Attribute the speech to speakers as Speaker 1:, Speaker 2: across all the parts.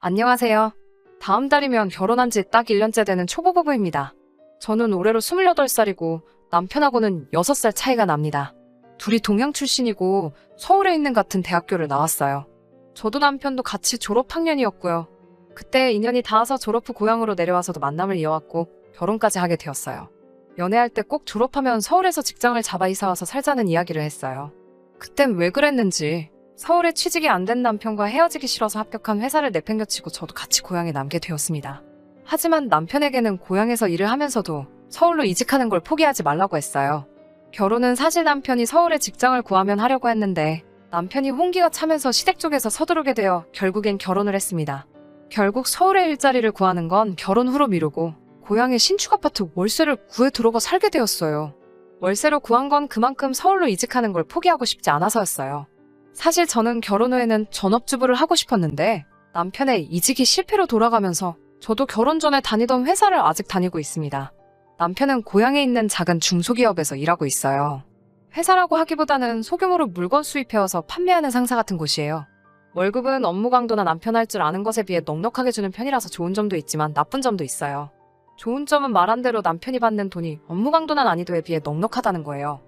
Speaker 1: 안녕하세요. 다음 달이면 결혼한 지 딱 1년째 되는 초보 부부입니다. 저는 올해로 28살이고 남편하고는 6살 차이가 납니다. 둘이 동양 출신이고 서울에 있는 같은 대학교를 나왔어요. 저도 남편도 같이 졸업 학년이었고요. 그때 인연이 닿아서 졸업 후 고향으로 내려와서도 만남을 이어왔고 결혼까지 하게 되었어요. 연애할 때 꼭 졸업하면 서울에서 직장을 잡아 이사와서 살자는 이야기를 했어요. 그땐 왜 그랬는지 서울에 취직이 안 된 남편과 헤어지기 싫어서 합격한 회사를 내팽겨치고 저도 같이 고향에 남게 되었습니다. 하지만 남편에게는 고향에서 일을 하면서도 서울로 이직하는 걸 포기하지 말라고 했어요. 결혼은 사실 남편이 서울에 직장을 구하면 하려고 했는데 남편이 홍기가 차면서 시댁 쪽에서 서두르게 되어 결국엔 결혼을 했습니다. 결국 서울에 일자리를 구하는 건 결혼 후로 미루고 고향에 신축 아파트 월세를 구해 들어가 살게 되었어요. 월세로 구한 건 그만큼 서울로 이직하는 걸 포기하고 싶지 않아서였어요. 사실 저는 결혼 후에는 전업주부를 하고 싶었는데 남편의 이직이 실패로 돌아가면서 저도 결혼 전에 다니던 회사를 아직 다니고 있습니다. 남편은 고향에 있는 작은 중소기업에서 일하고 있어요. 회사라고 하기보다는 소규모로 물건 수입해와서 판매하는 상사 같은 곳이에요. 월급은 업무 강도나 남편 할 줄 아는 것에 비해 넉넉하게 주는 편이라서 좋은 점도 있지만 나쁜 점도 있어요. 좋은 점은 말한 대로 남편이 받는 돈이 업무 강도나 난이도에 비해 넉넉하다는 거예요.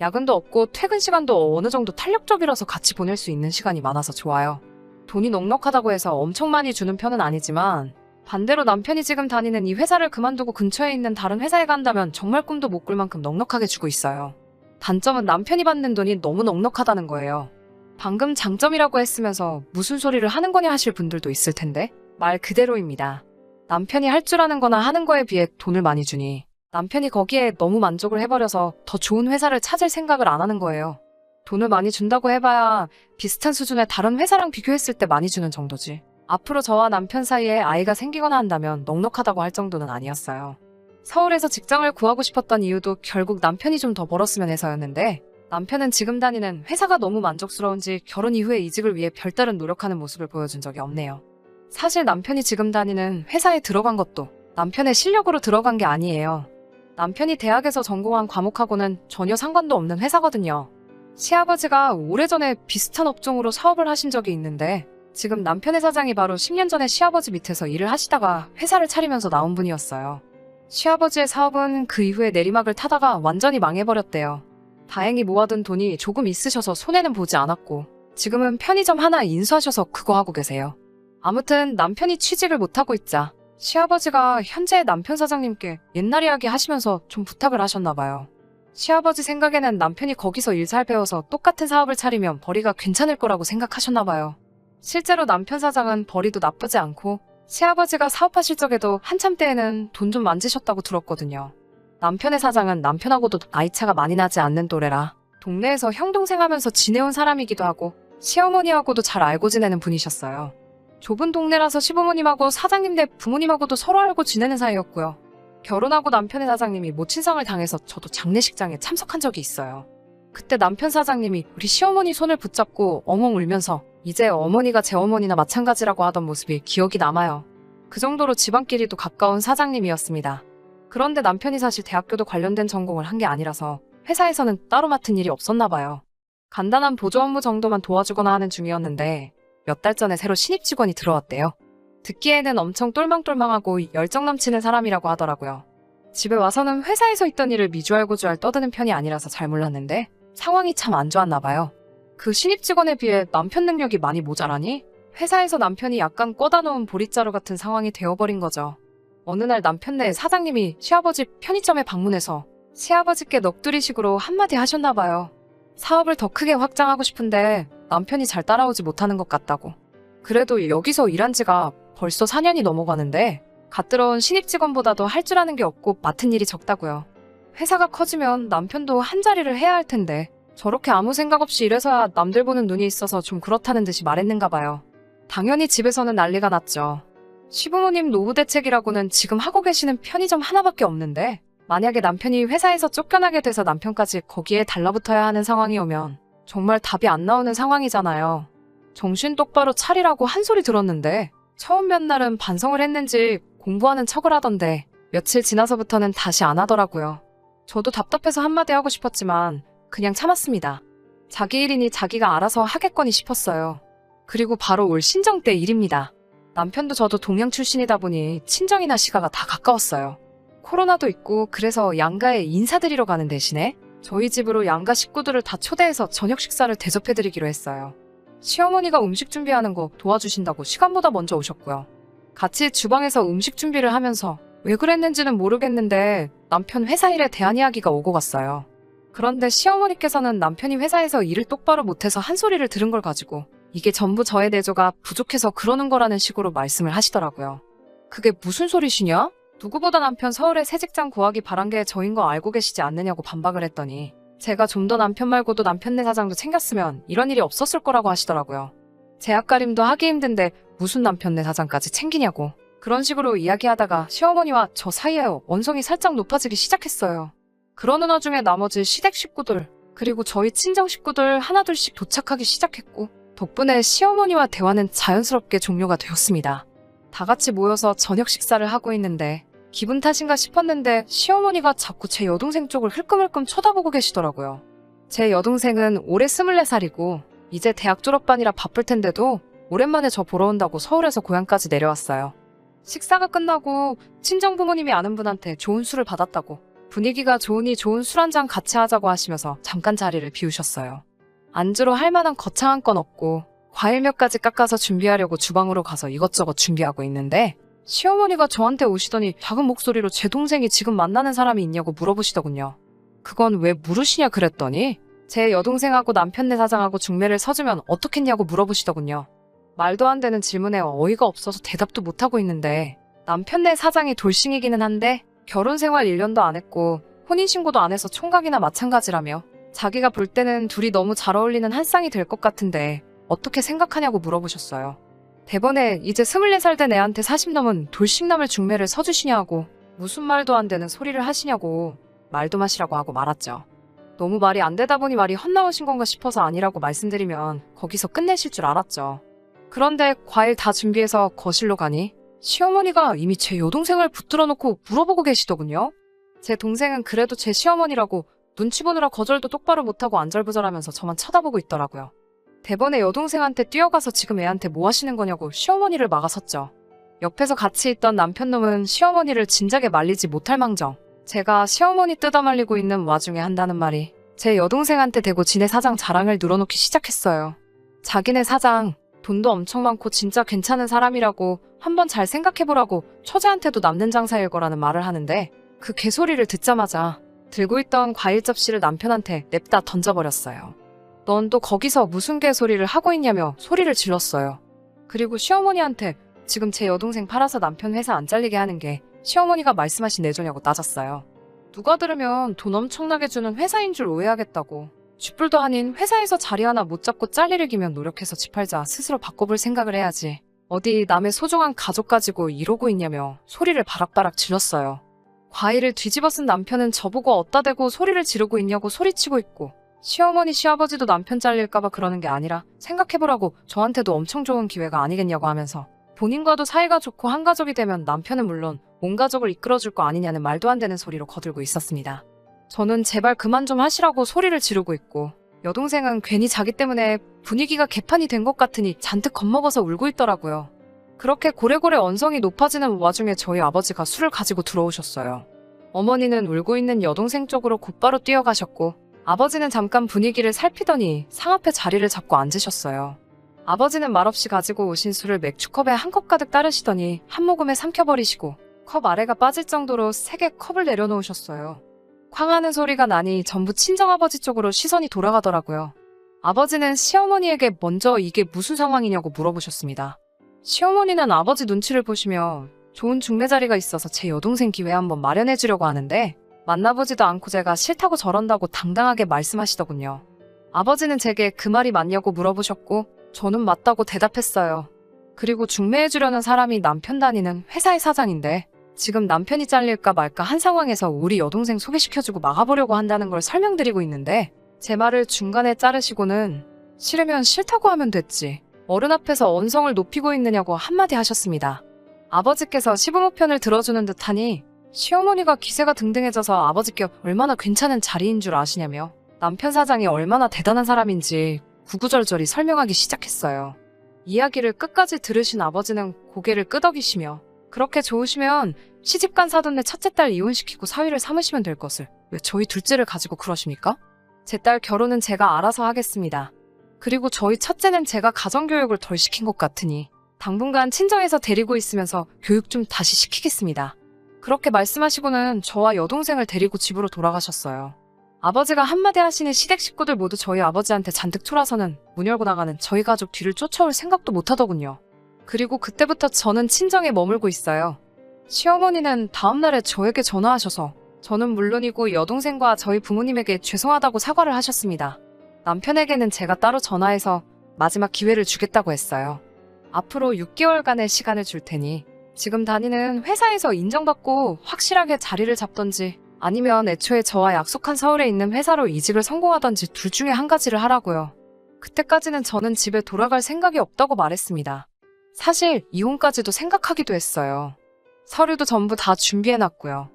Speaker 1: 야근도 없고 퇴근 시간도 어느 정도 탄력적이라서 같이 보낼 수 있는 시간이 많아서 좋아요. 돈이 넉넉하다고 해서 엄청 많이 주는 편은 아니지만 반대로 남편이 지금 다니는 이 회사를 그만두고 근처에 있는 다른 회사에 간다면 정말 꿈도 못 꿀 만큼 넉넉하게 주고 있어요. 단점은 남편이 받는 돈이 너무 넉넉하다는 거예요. 방금 장점이라고 했으면서 무슨 소리를 하는 거냐 하실 분들도 있을 텐데 말 그대로입니다. 남편이 할 줄 아는 거나 하는 거에 비해 돈을 많이 주니 남편이 거기에 너무 만족을 해버려서 더 좋은 회사를 찾을 생각을 안 하는 거예요. 돈을 많이 준다고 해봐야 비슷한 수준의 다른 회사랑 비교했을 때 많이 주는 정도지. 앞으로 저와 남편 사이에 아이가 생기거나 한다면 넉넉하다고 할 정도는 아니었어요. 서울에서 직장을 구하고 싶었던 이유도 결국 남편이 좀 더 벌었으면 해서였는데 남편은 지금 다니는 회사가 너무 만족스러운지 결혼 이후에 이직을 위해 별다른 노력하는 모습을 보여준 적이 없네요. 사실 남편이 지금 다니는 회사에 들어간 것도 남편의 실력으로 들어간 게 아니에요. 남편이 대학에서 전공한 과목하고는 전혀 상관도 없는 회사거든요. 시아버지가 오래전에 비슷한 업종으로 사업을 하신 적이 있는데 지금 남편의 사장이 바로 10년 전에 시아버지 밑에서 일을 하시다가 회사를 차리면서 나온 분이었어요. 시아버지의 사업은 그 이후에 내리막을 타다가 완전히 망해버렸대요. 다행히 모아둔 돈이 조금 있으셔서 손해는 보지 않았고 지금은 편의점 하나 인수하셔서 그거 하고 계세요. 아무튼 남편이 취직을 못하고 있자 시아버지가 현재 남편 사장님께 옛날 이야기 하시면서 좀 부탁을 하셨나 봐요. 시아버지 생각에는 남편이 거기서 일 잘 배워서 똑같은 사업을 차리면 벌이가 괜찮을 거라고 생각하셨나 봐요. 실제로 남편 사장은 벌이도 나쁘지 않고 시아버지가 사업하실 적에도 한참 때에는 돈 좀 만지셨다고 들었거든요. 남편의 사장은 남편하고도 나이차가 많이 나지 않는 또래라 동네에서 형동생 하면서 지내온 사람이기도 하고 시어머니하고도 잘 알고 지내는 분이셨어요. 좁은 동네라서 시부모님하고 사장님 네 부모님하고도 서로 알고 지내는 사이였고요. 결혼하고 남편의 사장님이 모친상을 당해서 저도 장례식장에 참석한 적이 있어요. 그때 남편 사장님이 우리 시어머니 손을 붙잡고 엉엉 울면서 이제 어머니가 제 어머니나 마찬가지라고 하던 모습이 기억이 남아요. 그 정도로 집안끼리도 가까운 사장님이었습니다. 그런데 남편이 사실 대학교도 관련된 전공을 한 게 아니라서 회사에서는 따로 맡은 일이 없었나 봐요. 간단한 보조 업무 정도만 도와주거나 하는 중이었는데 몇 달 전에 새로 신입 직원이 들어왔대요. 듣기에는 엄청 똘망똘망하고 열정 넘치는 사람이라고 하더라고요. 집에 와서는 회사에서 있던 일을 미주알고주알 떠드는 편이 아니라서 잘 몰랐는데 상황이 참 안 좋았나 봐요. 그 신입 직원에 비해 남편 능력이 많이 모자라니 회사에서 남편이 약간 꿔다 놓은 보릿자루 같은 상황이 되어버린 거죠. 어느 날 남편 네 사장님이 시아버지 편의점에 방문해서 시아버지께 넋두리식으로 한마디 하셨나 봐요. 사업을 더 크게 확장하고 싶은데 남편이 잘 따라오지 못하는 것 같다고. 그래도 여기서 일한 지가 벌써 4년이 넘어가는데 갓 들어온 신입 직원보다도 할 줄 아는 게 없고 맡은 일이 적다고요. 회사가 커지면 남편도 한 자리를 해야 할 텐데 저렇게 아무 생각 없이 일해서야 남들 보는 눈이 있어서 좀 그렇다는 듯이 말했는가 봐요. 당연히 집에서는 난리가 났죠. 시부모님 노후 대책이라고는 지금 하고 계시는 편의점 하나밖에 없는데 만약에 남편이 회사에서 쫓겨나게 돼서 남편까지 거기에 달라붙어야 하는 상황이 오면 정말 답이 안 나오는 상황이잖아요. 정신 똑바로 차리라고 한 소리 들었는데 처음 몇 날은 반성을 했는지 공부하는 척을 하던데 며칠 지나서부터는 다시 안 하더라고요. 저도 답답해서 한마디 하고 싶었지만 그냥 참았습니다. 자기 일이니 자기가 알아서 하겠거니 싶었어요. 그리고 바로 올 신정 때 일입니다. 남편도 저도 동양 출신이다 보니 친정이나 시가가 다 가까웠어요. 코로나도 있고 그래서 양가에 인사드리러 가는 대신에 저희 집으로 양가 식구들을 다 초대해서 저녁 식사를 대접해드리기로 했어요. 시어머니가 음식 준비하는 거 도와주신다고 시간보다 먼저 오셨고요. 같이 주방에서 음식 준비를 하면서 왜 그랬는지는 모르겠는데 남편 회사 일에 대한 이야기가 오고 갔어요. 그런데 시어머니께서는 남편이 회사에서 일을 똑바로 못해서 한 소리를 들은 걸 가지고 이게 전부 저의 내조가 부족해서 그러는 거라는 식으로 말씀을 하시더라고요. 그게 무슨 소리시냐? 누구보다 남편 서울에 새 직장 구하기 바란 게 저인 거 알고 계시지 않느냐고 반박을 했더니 제가 좀 더 남편 말고도 남편네 사장도 챙겼으면 이런 일이 없었을 거라고 하시더라고요. 제 앞가림도 하기 힘든데 무슨 남편네 사장까지 챙기냐고 그런 식으로 이야기하다가 시어머니와 저 사이에 원성이 살짝 높아지기 시작했어요. 그러는 와중에 나머지 시댁 식구들 그리고 저희 친정 식구들 하나둘씩 도착하기 시작했고 덕분에 시어머니와 대화는 자연스럽게 종료가 되었습니다. 다 같이 모여서 저녁 식사를 하고 있는데 기분 탓인가 싶었는데 시어머니가 자꾸 제 여동생 쪽을 흘끔흘끔 쳐다보고 계시더라고요. 제 여동생은 올해 24살이고 이제 대학 졸업반이라 바쁠 텐데도 오랜만에 저 보러 온다고 서울에서 고향까지 내려왔어요. 식사가 끝나고 친정 부모님이 아는 분한테 좋은 술을 받았다고 분위기가 좋으니 좋은 술 한 잔 같이 하자고 하시면서 잠깐 자리를 비우셨어요. 안주로 할 만한 거창한 건 없고 과일 몇 가지 깎아서 준비하려고 주방으로 가서 이것저것 준비하고 있는데 시어머니가 저한테 오시더니 작은 목소리로 제 동생이 지금 만나는 사람이 있냐고 물어보시더군요. 그건 왜 물으시냐 그랬더니 제 여동생하고 남편네 사장하고 중매를 서주면 어떻겠냐고 물어보시더군요. 말도 안 되는 질문에 어이가 없어서 대답도 못하고 있는데 남편네 사장이 돌싱이기는 한데 결혼 생활 1년도 안 했고 혼인신고도 안 해서 총각이나 마찬가지라며 자기가 볼 때는 둘이 너무 잘 어울리는 한 쌍이 될 것 같은데 어떻게 생각하냐고 물어보셨어요. 대번에 이제 24살 된 애한테 40 넘은 돌싱남을 중매를 서주시냐고 무슨 말도 안 되는 소리를 하시냐고 말도 마시라고 하고 말았죠. 너무 말이 안 되다 보니 말이 헛나오신 건가 싶어서 아니라고 말씀드리면 거기서 끝내실 줄 알았죠. 그런데 과일 다 준비해서 거실로 가니 시어머니가 이미 제 여동생을 붙들어 놓고 물어보고 계시더군요. 제 동생은 그래도 제 시어머니라고 눈치 보느라 거절도 똑바로 못하고 안절부절하면서 저만 쳐다보고 있더라고요. 대번에 여동생한테 뛰어가서 지금 애한테 뭐 하시는 거냐고 시어머니를 막아섰죠. 옆에서 같이 있던 남편놈은 시어머니를 진작에 말리지 못할 망정. 제가 시어머니 뜯어말리고 있는 와중에 한다는 말이 제 여동생한테 대고 지네 사장 자랑을 늘어놓기 시작했어요. 자기네 사장 돈도 엄청 많고 진짜 괜찮은 사람이라고 한번 잘 생각해보라고 처제한테도 남는 장사일 거라는 말을 하는데 그 개소리를 듣자마자 들고 있던 과일 접시를 남편한테 냅다 던져버렸어요. 넌 또 거기서 무슨 개소리를 하고 있냐며 소리를 질렀어요. 그리고 시어머니한테 지금 제 여동생 팔아서 남편 회사 안 잘리게 하는 게 시어머니가 말씀하신 내조냐고 따졌어요. 누가 들으면 돈 엄청나게 주는 회사인 줄 오해하겠다고. 쥐뿔도 아닌 회사에서 자리 하나 못 잡고 잘리를 기면 노력해서 집 팔자 스스로 바꿔볼 생각을 해야지. 어디 남의 소중한 가족 가지고 이러고 있냐며 소리를 바락바락 질렀어요. 과일을 뒤집어 쓴 남편은 저보고 어따 대고 소리를 지르고 있냐고 소리치고 있고 시어머니 시아버지도 남편 잘릴까봐 그러는 게 아니라 생각해보라고 저한테도 엄청 좋은 기회가 아니겠냐고 하면서 본인과도 사이가 좋고 한 가족이 되면 남편은 물론 온 가족을 이끌어줄 거 아니냐는 말도 안 되는 소리로 거들고 있었습니다. 저는 제발 그만 좀 하시라고 소리를 지르고 있고 여동생은 괜히 자기 때문에 분위기가 개판이 된 것 같으니 잔뜩 겁먹어서 울고 있더라고요. 그렇게 고래고래 언성이 높아지는 와중에 저희 아버지가 술을 가지고 들어오셨어요. 어머니는 울고 있는 여동생 쪽으로 곧바로 뛰어가셨고 아버지는 잠깐 분위기를 살피더니 상 앞에 자리를 잡고 앉으셨어요. 아버지는 말없이 가지고 오신 술을 맥주컵에 한 컵 가득 따르시더니 한 모금에 삼켜버리시고 컵 아래가 빠질 정도로 세게 컵을 내려놓으셨어요. 쾅하는 소리가 나니 전부 친정아버지 쪽으로 시선이 돌아가더라고요. 아버지는 시어머니에게 먼저 이게 무슨 상황이냐고 물어보셨습니다. 시어머니는 아버지 눈치를 보시며 좋은 중매 자리가 있어서 제 여동생 기회 한번 마련해 주려고 하는데 만나보지도 않고 제가 싫다고 저런다고 당당하게 말씀하시더군요. 아버지는 제게 그 말이 맞냐고 물어보셨고 저는 맞다고 대답했어요. 그리고 중매해 주려는 사람이 남편 다니는 회사의 사장인데 지금 남편이 잘릴까 말까 한 상황에서 우리 여동생 소개시켜주고 막아보려고 한다는 걸 설명드리고 있는데 제 말을 중간에 자르시고는 싫으면 싫다고 하면 됐지. 어른 앞에서 언성을 높이고 있느냐고 한마디 하셨습니다. 아버지께서 시부모 편을 들어주는 듯하니 시어머니가 기세가 등등해져서 아버지께 얼마나 괜찮은 자리인 줄 아시냐며 남편 사장이 얼마나 대단한 사람인지 구구절절히 설명하기 시작했어요. 이야기를 끝까지 들으신 아버지는 고개를 끄덕이시며 그렇게 좋으시면 시집간 사돈네 첫째 딸 이혼시키고 사위를 삼으시면 될 것을 왜 저희 둘째를 가지고 그러십니까? 제 딸 결혼은 제가 알아서 하겠습니다. 그리고 저희 첫째는 제가 가정교육을 덜 시킨 것 같으니 당분간 친정에서 데리고 있으면서 교육 좀 다시 시키겠습니다. 그렇게 말씀하시고는 저와 여동생을 데리고 집으로 돌아가셨어요. 아버지가 한마디 하시니 시댁 식구들 모두 저희 아버지한테 잔뜩 졸아서는 문 열고 나가는 저희 가족 뒤를 쫓아올 생각도 못 하더군요. 그리고 그때부터 저는 친정에 머물고 있어요. 시어머니는 다음날에 저에게 전화하셔서 저는 물론이고 여동생과 저희 부모님에게 죄송하다고 사과를 하셨습니다. 남편에게는 제가 따로 전화해서 마지막 기회를 주겠다고 했어요. 앞으로 6개월간의 시간을 줄 테니 지금 다니는 회사에서 인정받고 확실하게 자리를 잡던지 아니면 애초에 저와 약속한 서울에 있는 회사로 이직을 성공하던지 둘 중에 한 가지를 하라고요. 그때까지는 저는 집에 돌아갈 생각이 없다고 말했습니다. 사실 이혼까지도 생각하기도 했어요. 서류도 전부 다 준비해놨고요.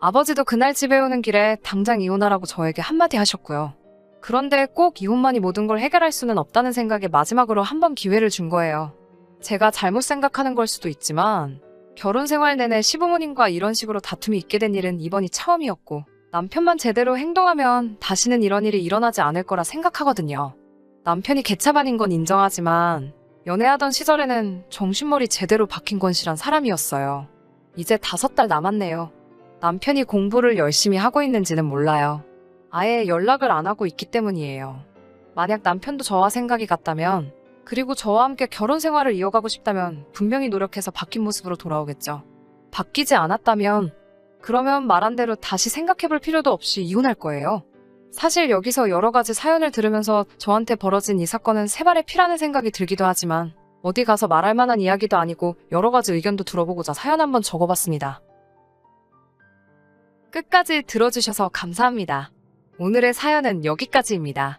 Speaker 1: 아버지도 그날 집에 오는 길에 당장 이혼하라고 저에게 한마디 하셨고요. 그런데 꼭 이혼만이 모든 걸 해결할 수는 없다는 생각에 마지막으로 한 번 기회를 준 거예요. 제가 잘못 생각하는 걸 수도 있지만 결혼 생활 내내 시부모님과 이런 식으로 다툼이 있게 된 일은 이번이 처음이었고 남편만 제대로 행동하면 다시는 이런 일이 일어나지 않을 거라 생각하거든요. 남편이 개차반인 건 인정하지만 연애하던 시절에는 정신머리 제대로 박힌 건실한 사람이었어요. 이제 다섯 달 남았네요. 남편이 공부를 열심히 하고 있는지는 몰라요. 아예 연락을 안 하고 있기 때문이에요. 만약 남편도 저와 생각이 같다면 그리고 저와 함께 결혼 생활을 이어가고 싶다면 분명히 노력해서 바뀐 모습으로 돌아오겠죠. 바뀌지 않았다면 그러면 말한 대로 다시 생각해 볼 필요도 없이 이혼할 거예요. 사실 여기서 여러 가지 사연을 들으면서 저한테 벌어진 이 사건은 세 발의 피라는 생각이 들기도 하지만 어디 가서 말할 만한 이야기도 아니고 여러 가지 의견도 들어보고자 사연 한번 적어봤습니다. 끝까지 들어주셔서 감사합니다. 오늘의 사연은 여기까지입니다.